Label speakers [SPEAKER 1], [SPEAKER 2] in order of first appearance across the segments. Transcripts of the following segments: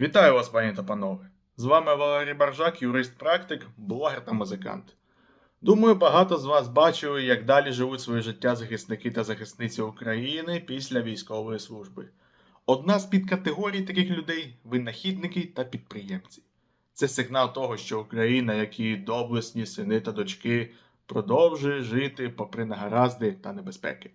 [SPEAKER 1] Вітаю вас, пані та панове! З вами Валерій Баржак, юрист-практик, блогер та музикант. Думаю, багато з вас бачили, як далі живуть своє життя захисники та захисниці України після військової служби. Одна з підкатегорій таких людей винахідники та підприємці. Це сигнал того, що Україна, як її доблесні сини та дочки, продовжує жити попри негаразди та небезпеки.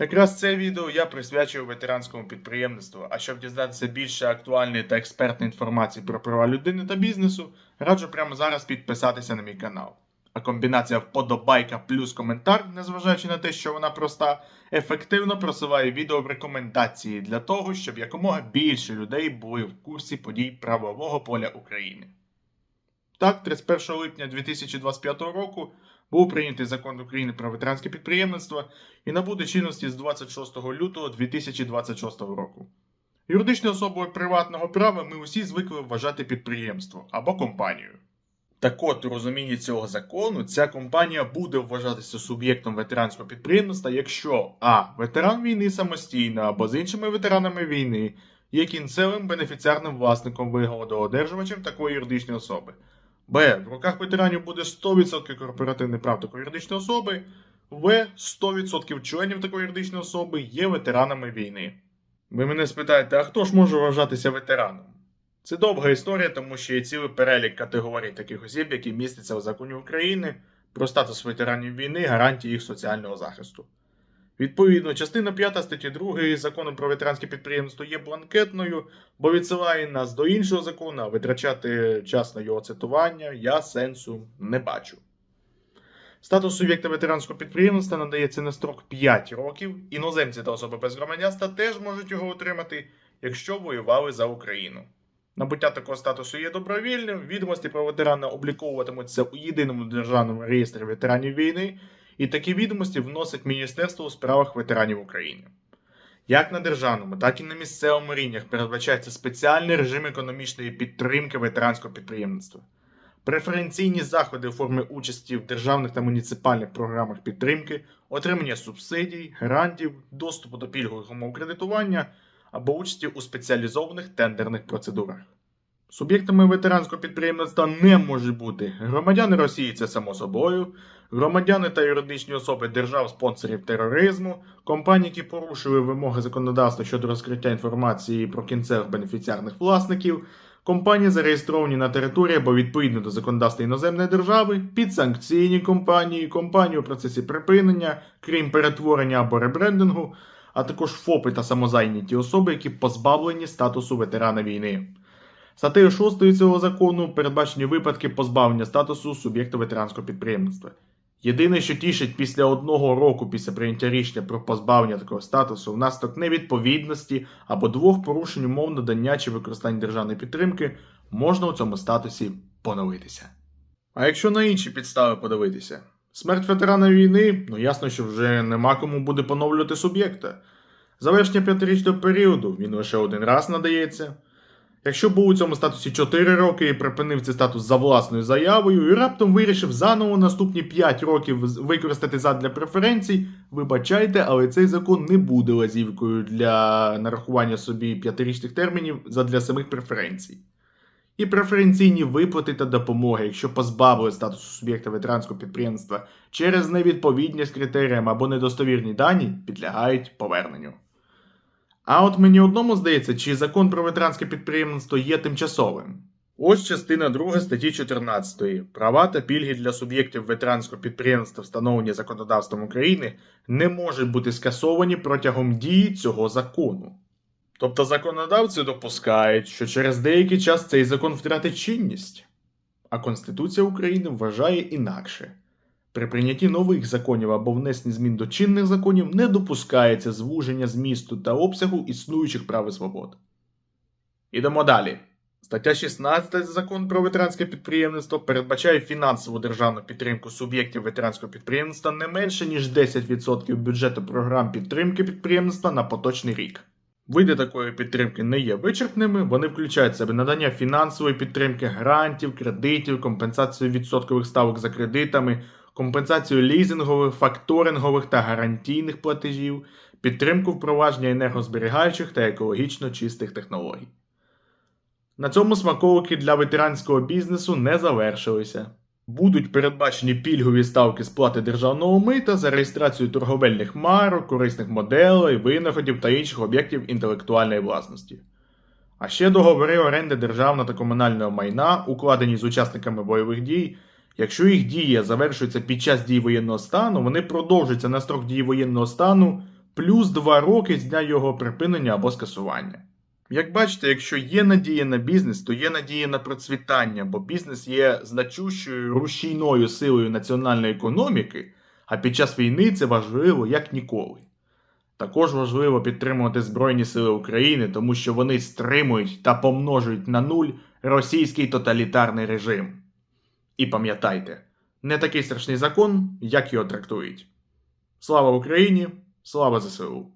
[SPEAKER 1] Якраз це відео я присвячую ветеранському підприємництву. А щоб дізнатися більше актуальної та експертної інформації про права людини та бізнесу, раджу прямо зараз підписатися на мій канал. А комбінація вподобайка плюс коментар, незважаючи на те, що вона проста, ефективно просуває відео в рекомендації для того, щоб якомога більше людей були в курсі подій правового поля України. Так, 31 липня 2025 року був прийнятий закон України про ветеранське підприємництво і набуде чинності з 26 лютого 2026 року. Юридичною особою приватного права ми усі звикли вважати підприємство або компанію. Так от, у розумінні цього закону, ця компанія буде вважатися суб'єктом ветеранського підприємництва, якщо а. ветеран війни самостійно або з іншими ветеранами війни є кінцевим бенефіціарним власником вигодоодержувачем такої юридичної особи. Б. В руках ветеранів буде 100% корпоративних прав такої юридичної особи. В. 100% членів такої юридичної особи є ветеранами війни. Ви мене спитаєте, а хто ж може вважатися ветераном? Це довга історія, тому що є цілий перелік категорій таких осіб, які містяться у законі України про статус ветеранів війни, гарантії їх соціального захисту. Відповідно, частина 5 статті 2 закону про ветеранське підприємство є бланкетною, бо відсилає нас до іншого закону, а витрачати час на його цитування я сенсу не бачу. Статус суб'єкта ветеранського підприємства надається на строк 5 років. Іноземці та особи без громадянства теж можуть його отримати, якщо воювали за Україну. Набуття такого статусу є добровільним. Відомості про ветерана обліковуватимуться у єдиному державному реєстрі ветеранів війни, і такі відомості вносить Міністерство у справах ветеранів України. Як на державному, так і на місцевому рівнях передбачається спеціальний режим економічної підтримки ветеранського підприємництва. Преференційні заходи у формі участі в державних та муніципальних програмах підтримки, отримання субсидій, грантів, доступу до пільгових умов кредитування або участі у спеціалізованих тендерних процедурах. Суб'єктами ветеранського підприємництва не можуть бути. Громадяни Росії, це само собою, громадяни та юридичні особи держав-спонсорів тероризму, компанії, які порушили вимоги законодавства щодо розкриття інформації про кінцевих бенефіціарних власників, компанії, зареєстровані на території або відповідно до законодавства іноземної держави, підсанкційні компанії, компанії у процесі припинення, крім перетворення або ребрендингу, а також ФОПи та самозайняті особи, які позбавлені статусу ветерана війни. Статтею 6 цього закону передбачені випадки позбавлення статусу суб'єкта ветеранського підприємництва. Єдине, що тішить після одного року після прийняття рішення про позбавлення такого статусу внаслідок невідповідності або двох порушень умов надання чи використання державної підтримки, можна у цьому статусі поновитися. А якщо на інші підстави подивитися? Смерть ветерана війни, ну ясно, що вже нема кому буде поновлювати суб'єкта. Завершення п'ятирічного періоду він лише один раз надається. Якщо був у цьому статусі 4 роки і припинив цей статус за власною заявою і раптом вирішив заново наступні 5 років використати задля преференцій, вибачайте, але цей закон не буде лазівкою для нарахування собі п'ятирічних термінів задля самих преференцій. І преференційні виплати та допомоги, якщо позбавили статусу суб'єкта ветеранського підприємства через невідповідність критеріям або недостовірні дані, підлягають поверненню. А от мені одному здається, чи закон про ветеранське підприємництво є тимчасовим. Ось частина 2 статті 14. Права та пільги для суб'єктів ветеранського підприємства, встановлені законодавством України, не можуть бути скасовані протягом дії цього закону. Тобто законодавці допускають, що через деякий час цей закон втратить чинність. А Конституція України вважає інакше. При прийнятті нових законів або внесенні змін до чинних законів не допускається звуження змісту та обсягу існуючих прав і свобод. Ідемо далі. Стаття 16 Закон про ветеранське підприємництво передбачає фінансову державну підтримку суб'єктів ветеранського підприємництва не менше ніж 10% бюджету програм підтримки підприємництва на поточний рік. Види такої підтримки не є вичерпними, вони включають в себе надання фінансової підтримки, грантів, кредитів, компенсацію відсоткових ставок за кредитами, компенсацію лізингових, факторингових та гарантійних платежів, підтримку впровадження енергозберігаючих та екологічно чистих технологій. На цьому смаколики для ветеранського бізнесу не завершилися. Будуть передбачені пільгові ставки сплати державного мита за реєстрацію торговельних марок, корисних моделей, винаходів та інших об'єктів інтелектуальної власності. А ще договори оренди державного та комунального майна, укладені з учасниками бойових дій, якщо їх дія завершується під час дії воєнного стану, вони продовжуються на строк дії воєнного стану плюс 2 роки з дня його припинення або скасування. Як бачите, якщо є надія на бізнес, то є надія на процвітання, бо бізнес є значущою рушійною силою національної економіки, а під час війни це важливо як ніколи. Також важливо підтримувати Збройні Сили України, тому що вони стримують та помножують на нуль російський тоталітарний режим. І пам'ятайте, не такий страшний закон, як його трактують. Слава Україні! Слава ЗСУ!